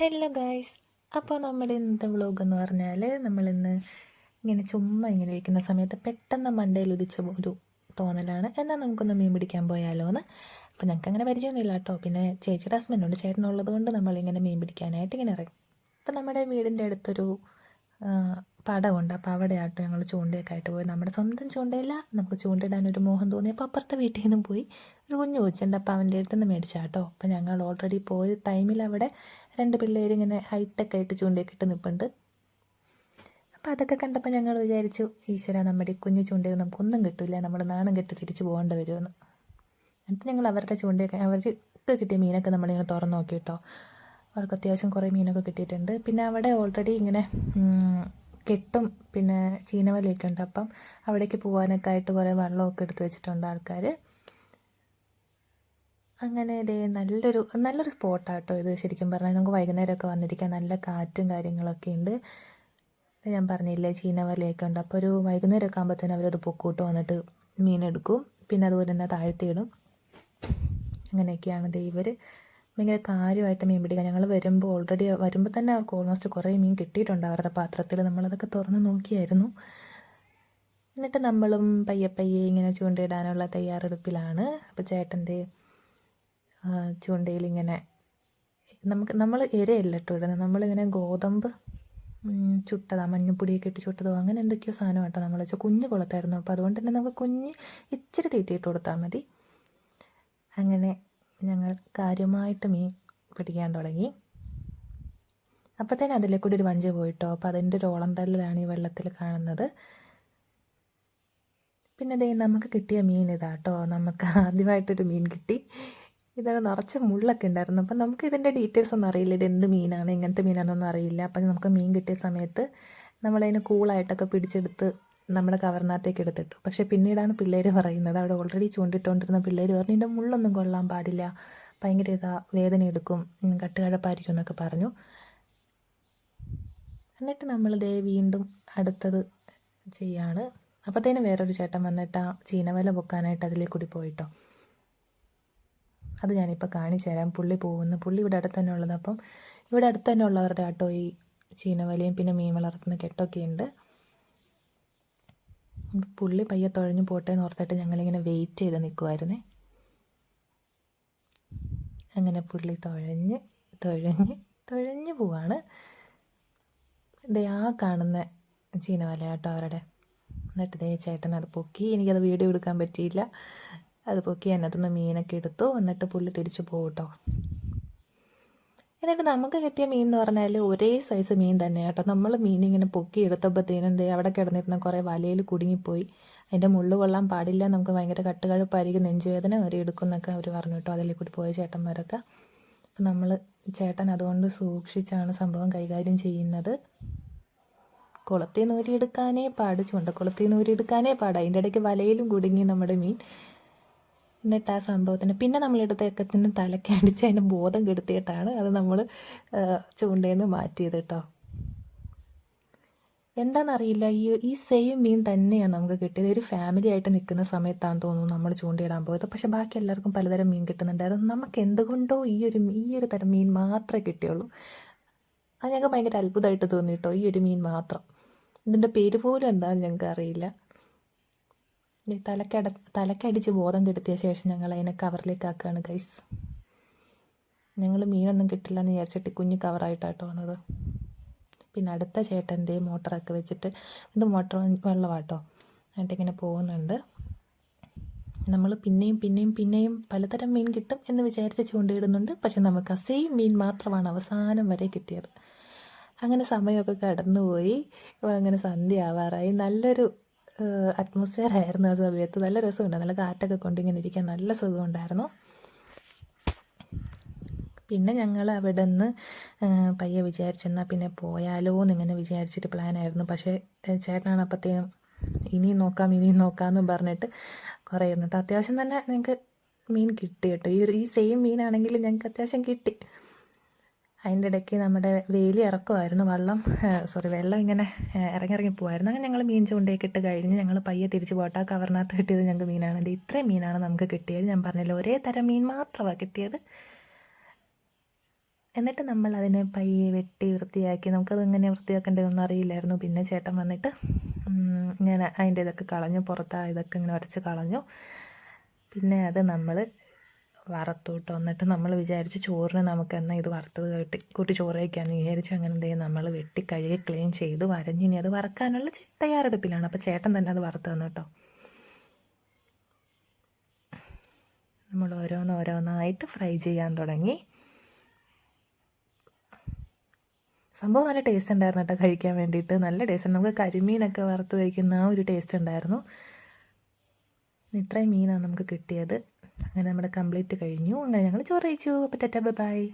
Hello guys അപ്പോൾ നമ്മുടെ ഇന്നത്തെ വ്ളോഗ് എന്ന് പറഞ്ഞാൽ നമ്മളിന്ന് ഇങ്ങനെ ചുമ്മാ ഇങ്ങനെ ഇരിക്കുന്ന സമയത്ത് പെട്ടെന്ന് മണ്ടയിൽ ഉദിച്ച ഒരു തോന്നലാണ്. എന്നാൽ നമുക്കൊന്ന് മീൻ പിടിക്കാൻ പോയാലോ എന്ന് അപ്പോൾ ഞങ്ങൾക്ക് അങ്ങനെ പരിചയമൊന്നുമില്ല കേട്ടോ. പിന്നെ ചേച്ചിയുടെ ഹസ്ബൻഡുണ്ട് ചേട്ടനുള്ളത് കൊണ്ട് നമ്മളിങ്ങനെ മീൻ പിടിക്കാനായിട്ട് ഇങ്ങനെ ഇറങ്ങി. അപ്പോൾ നമ്മുടെ വീടിന്റെ അടുത്തൊരു പടമുണ്ട് അപ്പോൾ അവിടെ ആട്ടോ ഞങ്ങൾ ചൂണ്ടയൊക്കെ ആയിട്ട് പോയി. നമ്മുടെ സ്വന്തം ചൂണ്ടയില്ല നമുക്ക് ചൂണ്ടയിടാൻ ഒരു മോഹം തോന്നിയപ്പോൾ അപ്പുറത്തെ വീട്ടിൽ നിന്നും പോയി ഒരു കുഞ്ഞു കൊച്ചുണ്ട്. അപ്പോൾ അവന്റെ അടുത്ത് നിന്ന് മേടിച്ചാട്ടോ അപ്പോൾ ഞങ്ങൾ ഓൾറെഡി പോയ ടൈമിൽ അവിടെ രണ്ട് പിള്ളേർ ഇങ്ങനെ ഹൈടെക് ആയിട്ട് ചൂണ്ടയൊക്കെ ഇട്ട് നിൽപ്പുണ്ട് അപ്പോൾ അതൊക്കെ കണ്ടപ്പോൾ ഞങ്ങൾ വിചാരിച്ചു ഈശ്വര നമ്മുടെ കുഞ്ഞു ചൂണ്ടയിൽ നമുക്കൊന്നും കിട്ടില്ല നമ്മൾ നാണം കെട്ട് തിരിച്ച് പോകേണ്ടി വരുമെന്ന്. എന്നിട്ട് ഞങ്ങൾ അവരുടെ ചൂണ്ടയൊക്കെ അവർക്ക് കിട്ടിയ മീനൊക്കെ നമ്മളിങ്ങനെ തുറന്ന് നോക്കി കേട്ടോ അവർക്ക് അത്യാവശ്യം കുറേ മീനൊക്കെ കിട്ടിയിട്ടുണ്ട്. പിന്നെ അവിടെ ഓൾറെഡി ഇങ്ങനെ കെട്ടും പിന്നെ ചീനവലയൊക്കെ ഉണ്ട്. അപ്പം അവിടേക്ക് പോകാനൊക്കെ ആയിട്ട് കുറേ വെള്ളമൊക്കെ എടുത്തു വെച്ചിട്ടുണ്ട് ആൾക്കാർ അങ്ങനെ ഇതേ നല്ലൊരു നല്ലൊരു സ്പോട്ടാട്ടോ ഇത് ശരിക്കും പറഞ്ഞാൽ. നമുക്ക് വൈകുന്നേരമൊക്കെ വന്നിരിക്കാൻ നല്ല കാറ്റും കാര്യങ്ങളൊക്കെ ഉണ്ട്. ഞാൻ പറഞ്ഞില്ലേ ചീനവലയൊക്കെ ഉണ്ട്. അപ്പോൾ ഒരു വൈകുന്നേരമൊക്കെ ആകുമ്പോഴത്തേനും അവരത് പൊക്കൂട്ട് വന്നിട്ട് മീനെടുക്കും. പിന്നെ അതുപോലെ തന്നെ താഴ്ത്തിയിടും. അങ്ങനെയൊക്കെയാണ് ദൈവർ ഭയങ്കര കാര്യമായിട്ട് മീൻ പിടിക്കുക ഞങ്ങൾ വരുമ്പോൾ ഓൾറെഡി വരുമ്പോൾ തന്നെ അവർക്ക് ഓൾമോസ്റ്റ് കുറേ മീൻ കിട്ടിയിട്ടുണ്ട് അവരുടെ പാത്രത്തിൽ നമ്മളതൊക്കെ തുറന്ന് നോക്കിയായിരുന്നു. എന്നിട്ട് നമ്മളും പയ്യെ പയ്യെ ഇങ്ങനെ ചൂണ്ടയിടാനുള്ള തയ്യാറെടുപ്പിലാണ്. അപ്പോൾ ചേട്ടന്റെ ചൂണ്ടയിൽ ഇങ്ങനെ നമുക്ക് നമ്മൾ ഇരയല്ല കേട്ടോ ഇടുന്നത്. നമ്മളിങ്ങനെ ഗോതമ്പ് ചുട്ടതാ മഞ്ഞപ്പൊടിയൊക്കെ ഇട്ട് ചുട്ടതോ അങ്ങനെ എന്തൊക്കെയോ സാധനം കേട്ടോ നമ്മൾ വെച്ചാൽ കുഞ്ഞ് കുളത്തായിരുന്നു. അപ്പോൾ അതുകൊണ്ട് തന്നെ നമുക്ക് കുഞ്ഞ് ഇച്ചിരി തീറ്റിയിട്ട് കൊടുത്താൽ മതി. അങ്ങനെ ഞങ്ങൾ കാര്യമായിട്ട് മീൻ പിടിക്കാൻ തുടങ്ങി. അപ്പോഴത്തേനും അതിലെ കൂടി ഒരു വഞ്ചി പോയിട്ടോ അപ്പോൾ അതിന്റെ ഒരു ഓളം തല്ലിലാണ് ഈ വെള്ളത്തിൽ കാണുന്നത്. പിന്നെ ദേ നമുക്ക് കിട്ടിയ മീൻ ഇതാട്ടോ നമുക്ക് ആദ്യമായിട്ടൊരു മീൻ കിട്ടി. ഇതിന് നിറച്ച് മുള്ളൊക്കെ ഉണ്ടായിരുന്നു. അപ്പം നമുക്ക് ഇതിന്റെ ഡീറ്റെയിൽസ് ഒന്നും അറിയില്ല. ഇത് എന്ത് മീനാണ്? എങ്ങനത്തെ മീനാണെന്നൊന്നും അറിയില്ല. അപ്പം നമുക്ക് മീൻ കിട്ടിയ സമയത്ത് നമ്മളതിനെ കൂളായിട്ടൊക്കെ പിടിച്ചെടുത്ത് നമ്മുടെ കവറിനകത്തേക്ക് എടുത്തിട്ടു. പക്ഷേ പിന്നീടാണ് പിള്ളേർ പറയുന്നത് അവിടെ ഓൾറെഡി ചൂണ്ടിട്ടുകൊണ്ടിരുന്ന പിള്ളേർ പറഞ്ഞു ഇതിന്റെ മുള്ളൊന്നും കൊള്ളാൻ പാടില്ല. ഭയങ്കര ഇതാ വേദന എടുക്കും കട്ടുകഴപ്പായിരിക്കും എന്നൊക്കെ പറഞ്ഞു. എന്നിട്ട് നമ്മൾ ദേ വീണ്ടും അടുത്തത് ചെയ്യാണ്. അപ്പോഴത്തേനും വേറൊരു ചേട്ടൻ വന്നിട്ട് ആ ചീനവല പൊക്കാനായിട്ട് അതിലേ കൂടി പോയിട്ടോ. അത് ഞാനിപ്പോൾ കാണിച്ചു തരാം. പുള്ളി പോകുന്നു. പുള്ളി ഇവിടെ അടുത്ത് തന്നെ ഉള്ളത്. അപ്പം ഇവിടെ അടുത്ത് തന്നെ ഉള്ളവരുടെ ആട്ടോ ഈ ചീനവലയും പിന്നെ മീൻ വളർത്തുന്ന കെട്ടൊക്കെ ഉണ്ട്. പുള്ളി പയ്യെ തുഴഞ്ഞു പോട്ടെ എന്ന് ഓർത്തിട്ട് ഞങ്ങളിങ്ങനെ വെയിറ്റ് ചെയ്ത് നിൽക്കുമായിരുന്നേ അങ്ങനെ പുള്ളി തുഴഞ്ഞ് തുഴഞ്ഞ് തുഴഞ്ഞു പോവാണ്. ദേ ആ കാണുന്ന ചീനവല കേട്ടോ അവരുടെ. എന്നിട്ട് ദേ ചേട്ടൻ അത് പൊക്കി. എനിക്കത് വീഡിയോ എടുക്കാൻ പറ്റിയില്ല. അത് പൊക്കി അതിനകത്തുനിന്ന് മീനൊക്കെ എടുത്തു. എന്നിട്ട് പുള്ളി തിരിച്ചു പോകട്ടോ എന്നിട്ട് നമുക്ക് കിട്ടിയ മീൻ എന്ന് പറഞ്ഞാൽ ഒരേ സൈസ് മീൻ തന്നെ കേട്ടോ. നമ്മൾ മീൻ ഇങ്ങനെ പൊക്കി എടുത്തപ്പോഴത്തേനും ദേ അവിടെ കിടന്നിരുന്ന കുറേ വലയിൽ കുടുങ്ങിപ്പോയി. അതിന്റെ മുള്ളു കൊള്ളാൻ പാടില്ല. നമുക്ക് ഭയങ്കര കട്ടുകഴുപ്പായിരിക്കും നെഞ്ചുവേദന വരെ എടുക്കും എന്നൊക്കെ അവർ പറഞ്ഞു കേട്ടോ. അതിൽ കൂടി പോയ ചേട്ടന്മാരൊക്കെ. അപ്പം നമ്മൾ ചേട്ടൻ അതുകൊണ്ട് സൂക്ഷിച്ചാണ് സംഭവം കൈകാര്യം ചെയ്യുന്നത്. കുളത്തിൽ നൂരിയെടുക്കാനേ പാട് ചുണ്ടക്കുളത്തിൽ നൂരിയെടുക്കാനേ പാട്. അതിന്റെ ഇടയ്ക്ക് വലയിലും കുടുങ്ങി നമ്മുടെ മീൻ. എന്നിട്ട് ആ സംഭവത്തിന് പിന്നെ നമ്മളെടുത്ത ഏക്കത്തിന് തലയ്ക്ക് അടിച്ച് അതിന് ബോധം കെടുത്തിയിട്ടാണ് അത് നമ്മൾ ചൂണ്ടയിൽ നിന്ന് മാറ്റിയത് കേട്ടോ. എന്താണെന്നറിയില്ല ഈ ഈ സെയിം മീൻ തന്നെയാണ് നമുക്ക് കിട്ടിയത്. ഒരു ഫാമിലി ആയിട്ട് നിൽക്കുന്ന സമയത്താണെന്ന് തോന്നുന്നു നമ്മൾ ചൂണ്ടയിടാൻ പോയത്. പക്ഷേ ബാക്കി എല്ലാവർക്കും പലതരം മീൻ കിട്ടുന്നുണ്ട്. അത് നമുക്ക് എന്തുകൊണ്ടോ ഈ ഒരു ഈ ഒരു തരം മീൻ മാത്രമേ കിട്ടിയുള്ളൂ. അത് ഞങ്ങൾക്ക് ഭയങ്കര അത്ഭുതമായിട്ട് തോന്നി കേട്ടോ ഈ ഒരു മീൻ മാത്രം. ഇതിന്റെ പേര് പോലും എന്താണെന്ന് ഞങ്ങൾക്ക് അറിയില്ല തലക്കട തലക്കടിച്ച് ബോധം കെടുത്തിയ ശേഷം ഞങ്ങൾ അതിനെ കവറിലേക്ക് ആക്കുകയാണ് ഗൈസ് ഞങ്ങൾ മീനൊന്നും കിട്ടില്ല എന്ന് വിചാരിച്ചിട്ട് കുഞ്ഞ് കവറായിട്ടാട്ടോ വന്നത്. പിന്നെ അടുത്ത ചേട്ടന്റെ മോട്ടറൊക്കെ വെച്ചിട്ട് ഇത് മോട്ടർ വെള്ളമാട്ടോ എന്നിട്ട് ഇങ്ങനെ പോകുന്നുണ്ട്. നമ്മൾ പിന്നെയും പിന്നെയും പിന്നെയും പലതരം മീൻ കിട്ടും എന്ന് വിചാരിച്ച് ചൂണ്ടയിടുന്നുണ്ട്. പക്ഷെ നമുക്ക് ആ സെയിം മീൻ മാത്രമാണ് അവസാനം വരെ കിട്ടിയത്. അങ്ങനെ സമയമൊക്കെ കടന്നുപോയി. അങ്ങനെ സന്ധ്യ ആവാറായി. നല്ലൊരു അറ്റ്മോസ്ഫിയർ ആയിരുന്നു ആ സമയത്ത് നല്ല രസമുണ്ട്. നല്ല കാറ്റൊക്കെ കൊണ്ട് ഇങ്ങനെ ഇരിക്കാൻ നല്ല സുഖമുണ്ടായിരുന്നു. പിന്നെ ഞങ്ങൾ അവിടെ നിന്ന് പയ്യെ വിചാരിച്ചെന്നാൽ പിന്നെ പോയാലോ എന്നിങ്ങനെ വിചാരിച്ചിട്ട് പ്ലാനായിരുന്നു പക്ഷേ ചേട്ടനാണ് അപ്പോഴത്തേനും ഇനിയും നോക്കാം ഇനിയും നോക്കാമെന്ന് പറഞ്ഞിട്ട് കുറേ ഇരുന്നിട്ട് അത്യാവശ്യം തന്നെ ഞങ്ങൾക്ക് മീൻ കിട്ടി കേട്ടോ. ഈ ഒരു ഈ സെയിം മീനാണെങ്കിൽ ഞങ്ങൾക്ക് അത്യാവശ്യം കിട്ടി. അതിന്റെ ഇടയ്ക്ക് നമ്മുടെ വേലി ഇറക്കുമായിരുന്നു വെള്ളം സോറി വെള്ളം ഇങ്ങനെ ഇറങ്ങിറങ്ങി ഇറങ്ങി ഇറങ്ങി പോകുമായിരുന്നു അങ്ങനെ ഞങ്ങൾ മീൻ ചൂണ്ടയൊക്കെ കഴിഞ്ഞ് ഞങ്ങൾ പയ്യെ തിരിച്ച് പോട്ടാ. കവറിനകത്ത് കിട്ടിയത് ഞങ്ങൾക്ക് മീനാണ്. ഇത് ഇത്രയും മീനാണ് നമുക്ക് കിട്ടിയത്. ഞാൻ പറഞ്ഞില്ല ഒരേ തരം മീൻ മാത്രമാണ് കിട്ടിയത്. എന്നിട്ട് നമ്മൾ അതിനെ പയ്യെ വെട്ടി വൃത്തിയാക്കി. നമുക്കത് എങ്ങനെ വൃത്തിയാക്കേണ്ടതൊന്നും അറിയില്ലായിരുന്നു. പിന്നെ ചേട്ടൻ വന്നിട്ട് ഇങ്ങനെ അതിന്റെ ഇതൊക്കെ കളഞ്ഞു പുറത്ത് ഇതൊക്കെ ഇങ്ങനെ ഉരച്ച് കളഞ്ഞു. പിന്നെ അത് നമ്മൾ വറുത്തു കേട്ടോ എന്നിട്ട് നമ്മൾ വിചാരിച്ച് ചോറിന് നമുക്ക് എന്നാൽ ഇത് വറുത്തത് കെട്ടി കൂട്ടി ചോറ് വയ്ക്കാമെന്ന് വിചാരിച്ചു. അങ്ങനെ എന്തെങ്കിലും നമ്മൾ വെട്ടി കഴുകി ക്ലീൻ ചെയ്ത്. വരഞ്ഞിനി അത് വറക്കാനുള്ള തയ്യാറെടുപ്പിലാണ്. അപ്പോൾ ചേട്ടൻ തന്നെ അത് വറുത്ത് തന്നു കേട്ടോ. നമ്മൾ ഓരോന്ന് ഓരോന്നായിട്ട് ഫ്രൈ ചെയ്യാൻ തുടങ്ങി. സംഭവം നല്ല ടേസ്റ്റ് ഉണ്ടായിരുന്നു കേട്ടോ കഴിക്കാൻ വേണ്ടിയിട്ട്. നല്ല ടേസ്റ്റ് നമുക്ക് കരിമീനൊക്കെ വറുത്ത് കഴിക്കുന്ന ആ ഒരു ടേസ്റ്റ് ഉണ്ടായിരുന്നു. ഇത്രയും മീനാണ് നമുക്ക് കിട്ടിയത്. അങ്ങനെ നമ്മുടെ കംപ്ലീറ്റ് കഴിഞ്ഞു. അങ്ങനെ ഞങ്ങൾ ചോറ് കഴിച്ചു. അപ്പോൾ ടെറ്റ ബൈ.